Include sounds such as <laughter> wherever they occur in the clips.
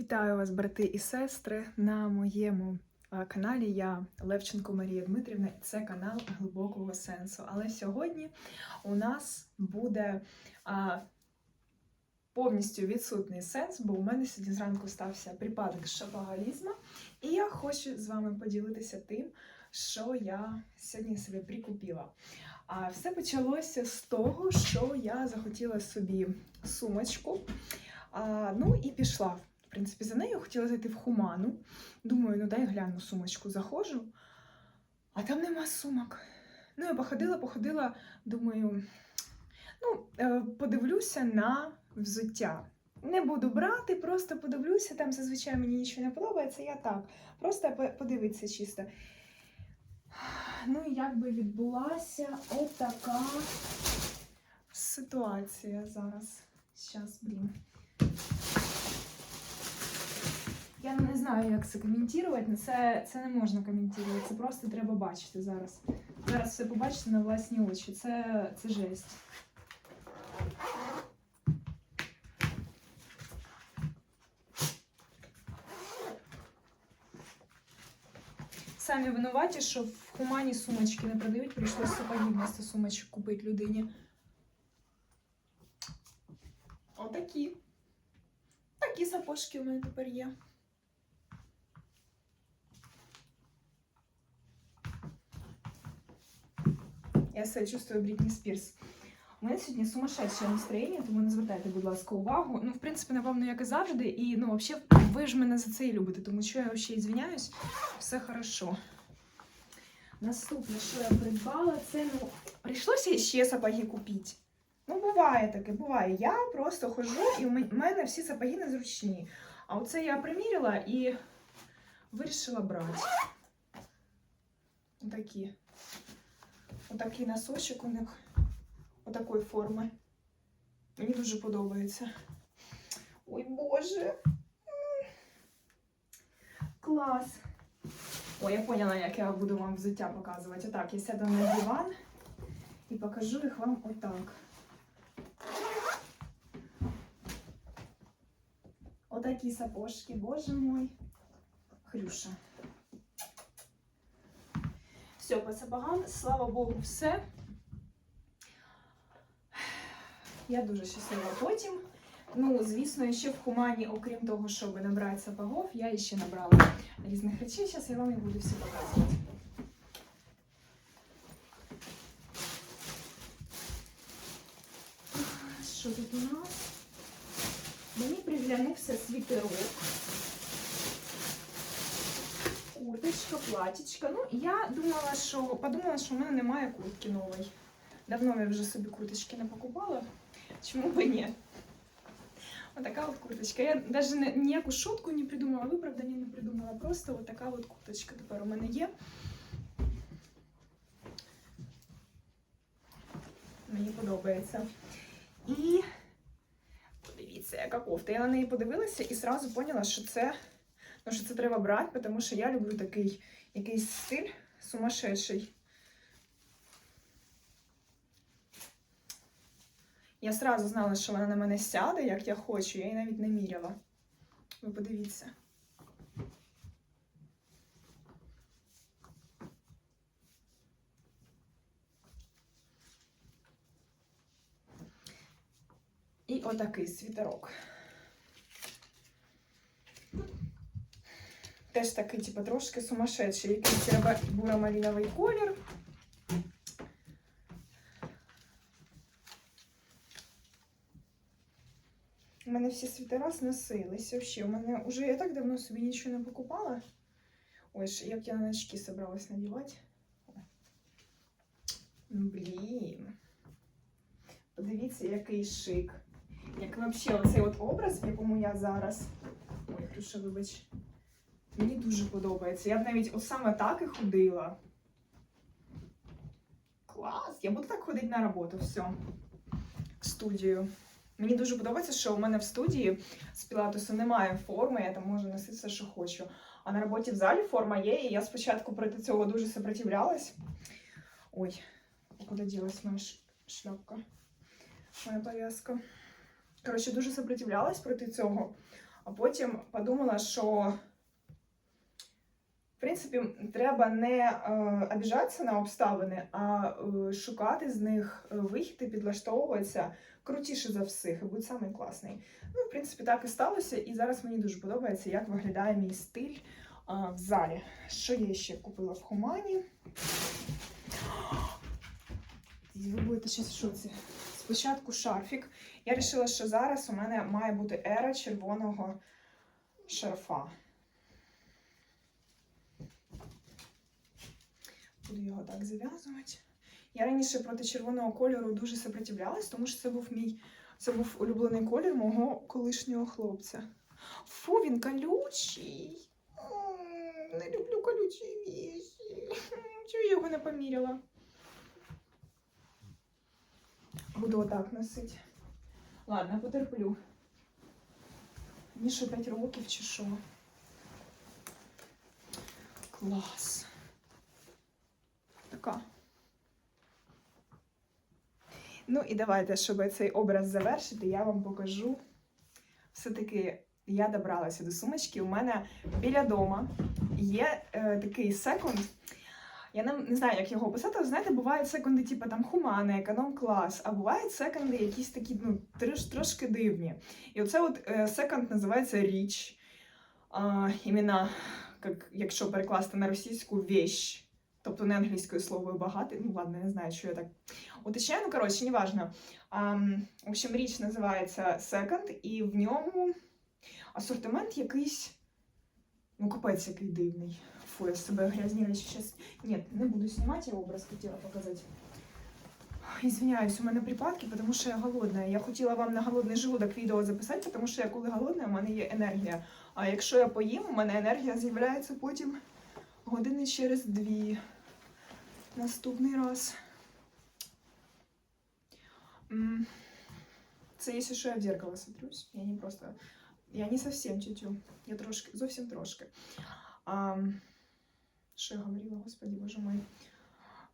Вітаю вас, брати і сестри, на моєму каналі. Я Левченко Марія Дмитрівна, і це канал глибокого сенсу. Але сьогодні у нас буде а, повністю відсутний сенс, бо у мене сьогодні зранку стався припадок шапоголізму, і я хочу з вами поділитися тим, що я сьогодні собі прикупила. А все почалося з того, що я захотіла собі сумочку. А, ну і пішла. В принципі, за нею хотіла зайти в хуману. Думаю, ну дай гляну сумочку, заходжу, а там нема сумок. Ну, я походила, походила, думаю, ну, е, подивлюся на взуття. Не буду брати, просто подивлюся, там зазвичай мені нічого не подобається, я так. Просто по- подивитися чисто. Ну і як би відбулася отака ситуація зараз. Щас, блін. Я не знаю, як це коментувати, це, це не можна коментувати, це просто треба бачити зараз. Зараз все побачите на власні очі. Це, це жесть. Самі винуваті, що в хумані сумочки не продають, прийшлося сапоги вместо сумочок купити людині. Отакі. Такі сапожки у мене тепер є. Я себе чувствую Брітні Спірс. У мене сьогодні сумасшедше настроєння, тому не звертайте, будь ласка, увагу. Ну, в принципі, напевно, як і завжди. І ну, взагалі, ви ж мене за це і любите, тому що я взагалі звиняюсь, все хорошо. Наступне, що я придбала, це ну, прийшлося ще сапоги купити. Ну, буває таке, буває. Я просто ходжу, і у мене всі сапоги незручні. А оце я приміряла і вирішила брати. Отакі. Отакий носочок у них отакої форми. Мені дуже подобається. Ой, Боже. Клас. Ой, я поняла, як я буду вам взуття показувати. Отак, я сяду на диван і покажу їх вам отак. Отакі сапожки, боже мой. Хрюша. Все, сапогам, слава Богу, все. Я дуже щаслива потім. Ну, звісно, ще в хумані, окрім того, щоб набрати сапогов, я ще набрала різних речей. Зараз я вам їх буду всі показувати. Що тут у нас? Мені приглянувся світерок. Курточка, платічка. Ну, я думала, що подумала, що в мене немає куртки нової. Давно я вже собі курточки не покупала. Чому б і ні? Отака от курточка. Я навіть ніяку шутку не придумала, виправдання не придумала. Просто от така от курточка тепер у мене є. Мені подобається. І подивіться, яка кофта. Я на неї подивилася і зразу поняла, що це, ну, що це треба брати, тому що я люблю такий якийсь стиль сумасшедший. Я сразу знала, що вона на мене сяде, як я хочу, я її навіть не міряла. Ви подивіться. І отакий світерок. Теж такий, типу, трошки сумасшедший, якийсь буро-маліновий колір. У мене всі світера сносилися. Вообще, у мене вже я так давно собі нічого не покупала. Ой, як я на очки собралась надівати. Ну, Блін. Подивіться, який шик. Як взагалі оцей от образ, в якому я зараз. Ой, Хрюша, вибач. Мені дуже подобається. Я б навіть от саме так і ходила. Клас! Я буду так ходити на роботу, все. В студію. Мені дуже подобається, що у мене в студії з пілатусу немає форми, я там можу носити все, що хочу. А на роботі в залі форма є, і я спочатку проти цього дуже сопротивлялась. Ой, куди ділась моя шляпка? Моя пов'язка. Коротше, дуже сопротивлялась проти цього. А потім подумала, що в принципі треба не е, обіжатися на обставини, а е, шукати з них е, вихід і підлаштовуватися крутіше за всіх і будь самий класний. Ну, в принципі, так і сталося. І зараз мені дуже подобається, як виглядає мій стиль в залі. Що я ще купила в Хумані? Ви будете щось в шоці. Спочатку шарфік. Я вирішила, що зараз у мене має бути ера червоного шарфа. Буду його так зав'язувати. Я раніше проти червоного кольору дуже сопротивлялась, тому що це був мій це був улюблений колір мого колишнього хлопця. Фу, він колючий. Не люблю колючі віші. Чого я його не поміряла? Буду отак носити. Ладно, потерплю. Мені що 5 років чи що? Клас. Така. Ну і давайте, щоб цей образ завершити, я вам покажу. Все-таки я добралася до сумочки. У мене біля дома є е, такий секонд. Я не, не знаю, як його описати, але знаєте, бувають секонди, типу там хумани, економ-клас, а бувають секонди якісь такі ну, трош, трошки дивні. І оце от е, секонд називається річ. А, іменно, як, якщо перекласти на російську вещь. Тобто не англійською словою багатий. Ну ладно, не знаю, що я так уточняю. Ну, коротше, неважно. А, в общем, річ називається Second, і в ньому асортимент якийсь. Ну, капець який дивний. Фу, я себе грязні речі зараз. Ні, не буду знімати, я образ хотіла показати. Извиняюсь, у мене припадки, тому що я голодна. Я хотіла вам на голодний желудок відео записати, тому що я коли голодна, у мене є енергія. А якщо я поїм, у мене енергія з'являється потім години через дві. Наступний раз. Це якщо що я в зеркало смотрюсь. Я не просто. Я не совсем тютю. Я трошки, зовсім трошки. А, що я говорила, господи, боже мой.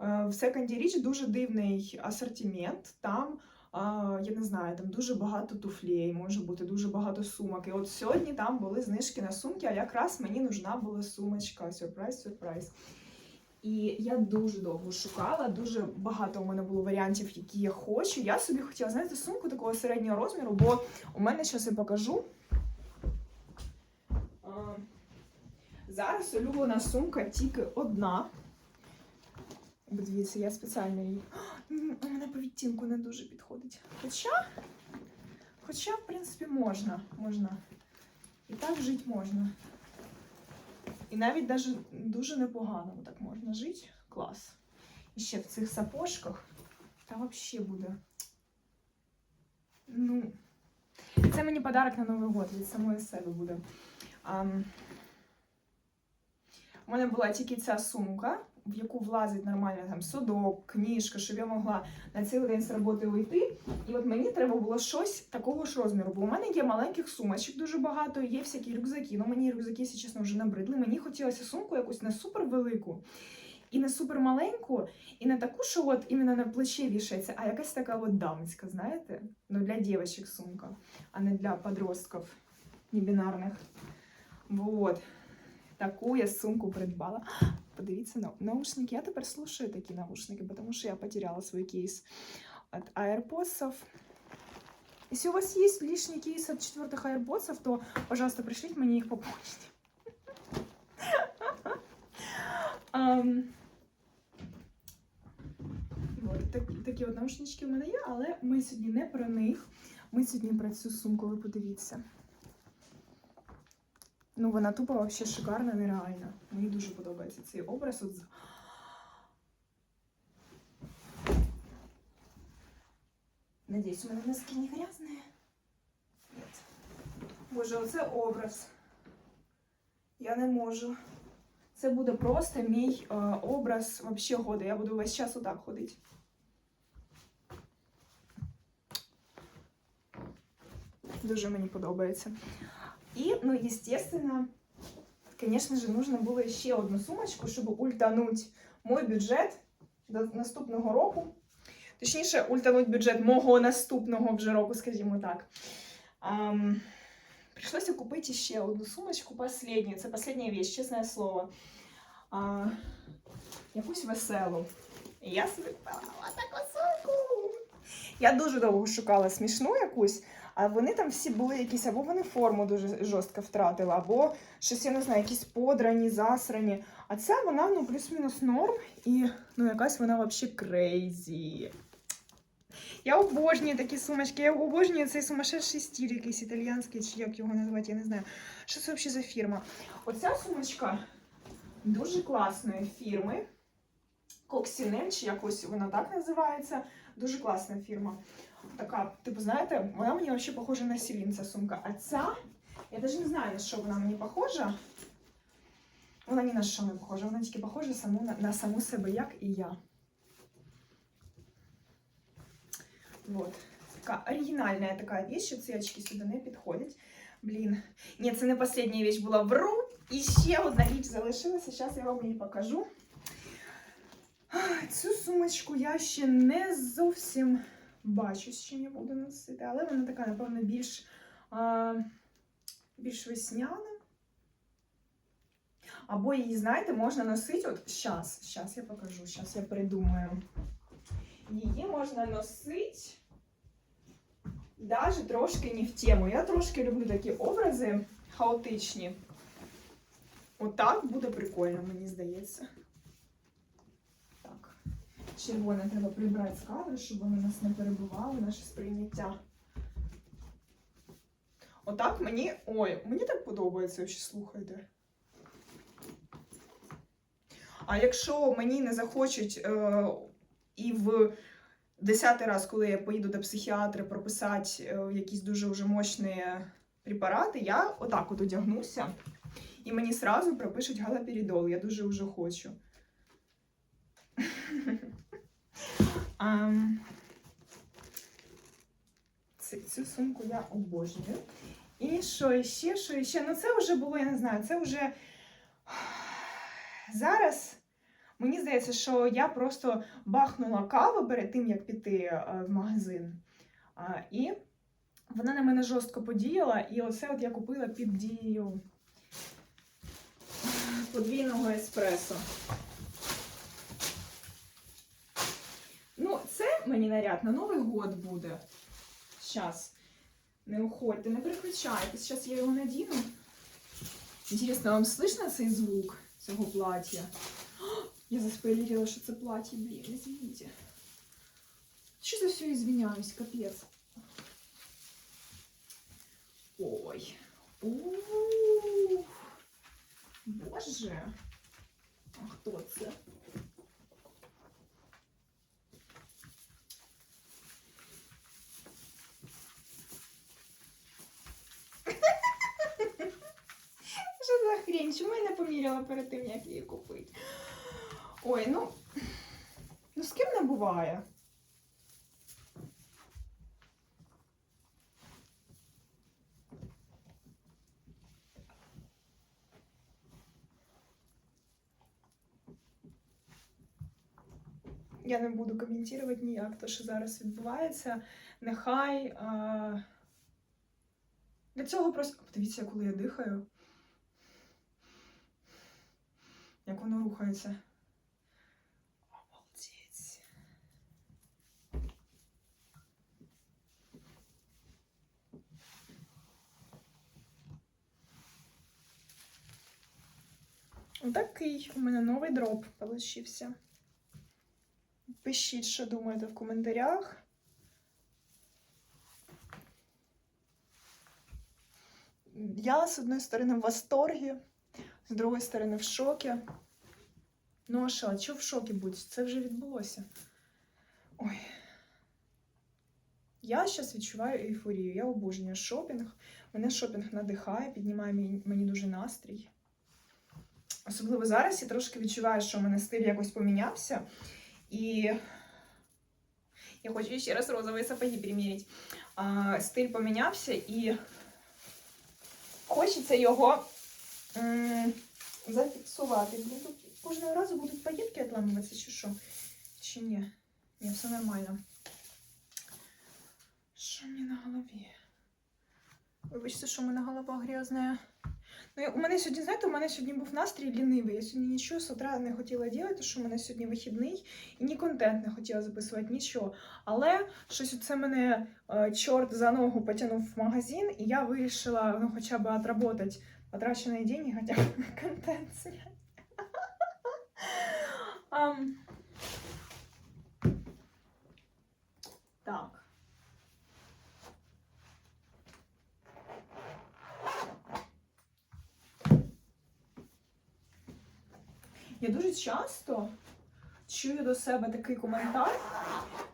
Е, В секонді річ дуже дивний асортимент. Там, а, я не знаю, там дуже багато туфлей, може бути дуже багато сумок. І от сьогодні там були знижки на сумки, а якраз мені нужна була сумочка. Сюрприз, сюрприз. І я дуже довго шукала, дуже багато у мене було варіантів, які я хочу. Я собі хотіла, знаєте, сумку такого середнього розміру, бо у мене зараз я покажу. Зараз улюблена сумка тільки одна. Дивіться, я спеціально її. У мене по відтінку не дуже підходить. Хоча, хоча, в принципі, можна. можна. І так жити можна. І навіть даже дуже непогано так можна жити. Клас. І ще в цих сапожках. Та взагалі буде. Ну, це мені подарок на Новий год від самої себе буде. Ам, у мене була тільки ця сумка, в яку влазить нормально там судок, книжка, щоб я могла на цілий день з роботи уйти. І от мені треба було щось такого ж розміру. Бо у мене є маленьких сумочок дуже багато, є всякі рюкзаки. Ну мені рюкзаки, якщо чесно, вже набридли. Мені хотілося сумку якусь не супер велику. І не супер маленьку, і не таку, що от іменно на плече вішається, а якась така от дамська, знаєте? Ну, для дівчаток сумка, а не для подростків небінарних. Вот. Таку я сумку придбала. Подивіться на наушники. Я тепер слушаю такі наушники, тому що я потеряла свій кейс від AirPods. Если у вас есть лишний кейс от четвертых AirPods, то, пожалуйста, пришлите мне их по почте. <laughs> Так, такі от наушнички у мене є, але ми сьогодні не про них. Ми сьогодні про цю сумку, ви подивіться. Ну, вона тупо вообще шикарна, нереальна. Мені дуже подобається цей образ. От... Надіюсь, у мене носки не грязні. Боже, оце образ. Я не можу. Це буде просто мій е, образ вообще года. Я буду весь час отак ходити. Дуже мені подобається. І, ну, естественно, конечно же, нужно було ще одну сумочку, щоб ультануть мой бюджет до наступного року. Точніше, ультануть бюджет мого наступного вже року, скажімо так. Ам, Прийшлося купити ще одну сумочку, последню. Це остання вещь, чесне слово. А, якусь веселу. Я собі таку сумку. Я дуже довго шукала смішну якусь, а вони там всі були якісь, або вони форму дуже жорстко втратили, або щось, я не знаю, якісь подрані, засрані. А ця вона ну плюс-мінус норм, і ну якась вона взагалі крейзі. Я обожнюю такі сумочки, я обожнюю цей сумасшедший стиль, якийсь італійський, чи як його назвати, я не знаю. Що це взагалі за фірма? Оця сумочка дуже класної фірми. Коксінель, чи якось вона так називається. Дуже класна фірма. Така, типу, знаєте, вона мені взагалі похожа на Селін, ця сумка. А ця, я навіть не знаю, на що вона мені похожа. Вона ні на що не похожа, вона тільки похожа саму, на, на саму себе, як і я. Вот. Така оригінальна така вещь, що ці очки сюди не підходять. Блін. Ні, це не остання вещь була вру. І ще одна річ залишилася. Зараз я вам її покажу. Цю сумочку я ще не зовсім бачу, з чим я буду носити, але вона така, напевно, більш, а, більш весняна. Або її, знаєте, можна носити. От щас, щас я покажу, щас я придумаю. Її можна носити даже трошки не в тему. Я трошки люблю такі образи хаотичні. Отак буде прикольно, мені здається. Червоне треба прибрати з кадри, щоб вони нас не перебували, наше сприйняття. Отак мені. Ой, мені так подобається, взагалі, слухайте. А якщо мені не захочуть е, і в десятий раз, коли я поїду до психіатра прописати е, якісь дуже вже мощні препарати, я отак от одягнуся. І мені сразу пропишуть галоперидол. Я дуже вже хочу. <laughs> Ці- Цю сумку я обожнюю. І що ще, що ще? Ну це вже було, я не знаю, це вже зараз. Мені здається, що я просто бахнула каву перед тим, як піти е, в магазин. І вона на мене жорстко подіяла, і оце от я купила під дією подвійного еспресо. Ну, мені наряд на Новий год буде. Щас. Не уходьте, не переключайтесь. Зараз я його надіну. Інтересно, вам слышно цей звук цього плаття? <gasps> Я заспойлерила, що це плаття, блін, извините. Що за все извиняюсь, капець. Ой. Ух. Боже. А хто це? Що за хрень? Чому я не поміряла перед тим, як її купити? Ой, ну. Ну з ким не буває? Я не буду коментувати ніяк те, що зараз відбувається. Нехай. А... Для цього просто. Подивіться, коли я дихаю. Воно. Обалдеть. Отакий у мене новий дроп получився. Пишіть, що думаєте в коментарях. Я, з одної сторони, в восторгі, з другої сторони, в шокі. Ну, а що, що в шокі будь? Це вже відбулося. Ой. Я зараз відчуваю ейфорію. Я обожнюю шопінг. Мене шопінг надихає, піднімає мені, дуже настрій. Особливо зараз я трошки відчуваю, що у мене стиль якось помінявся. І я хочу ще раз розові сапоги приміряти. А, стиль помінявся і хочеться його м, зафіксувати. Кожного разу будуть паєтки відламуватися, чи що? Чи ні? Ні, все нормально. Що мені на голові? Вибачте, що в мене голова грязна. Ну, у мене сьогодні, знаєте, у мене сьогодні був настрій лінивий. Я сьогодні нічого з утра не хотіла робити, що у мене сьогодні вихідний, і ні контент не хотіла записувати, нічого. Але щось оце мене е, чорт за ногу потягнув в магазин, і я вирішила ну, хоча б отработати потрачені деньги, хоча б <laughs> контент зняти. Ам. Так. Я дуже часто чую до себе такий коментар.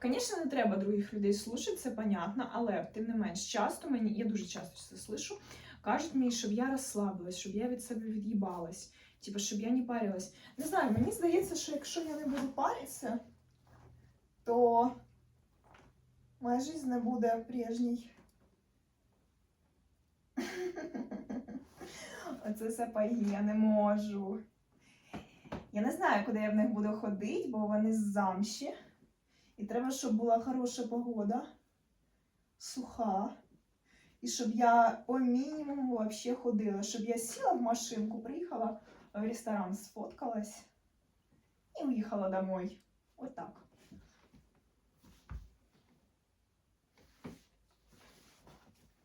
Звісно, не треба других людей слухати, це понятно, але тим не менш, часто мені, я дуже часто це слышу, кажуть мені, щоб я розслабилась, щоб я від себе від'їбалась, типу, щоб я не парилась. Не знаю, мені здається, що якщо я не буду паритися, то моя життя не буде прежній. <laughs> Оце сапоги, я не можу. Я не знаю, куди я в них буду ходити, бо вони замші. І треба, щоб була хороша погода, суха. І щоб я по мінімуму вообще ходила, щоб я сіла в машинку, приїхала в ресторан, сфоткалась і уїхала домой. От так.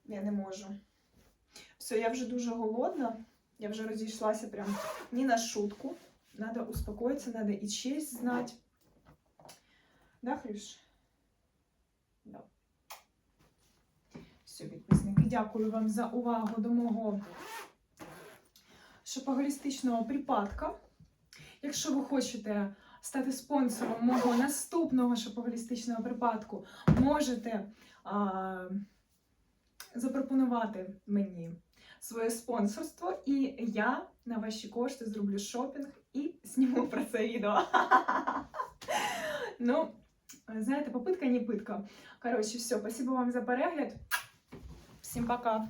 Я не можу. Все, я вже дуже голодна. Я вже розійшлася прям не на шутку. Надо успокоиться, надо и честь знать. Да, Хрюш? Да. Все, підписники, дякую вам за увагу до мого шопоголістичного припадка. Якщо ви хочете стати спонсором мого наступного шопоголістичного припадку, можете а, запропонувати мені своє спонсорство, і я на ваші кошти зроблю шопінг і зніму про це відео. Ну, знаєте, попитка не питка. Коротше, все, спасибо вам за перегляд. Всім пока.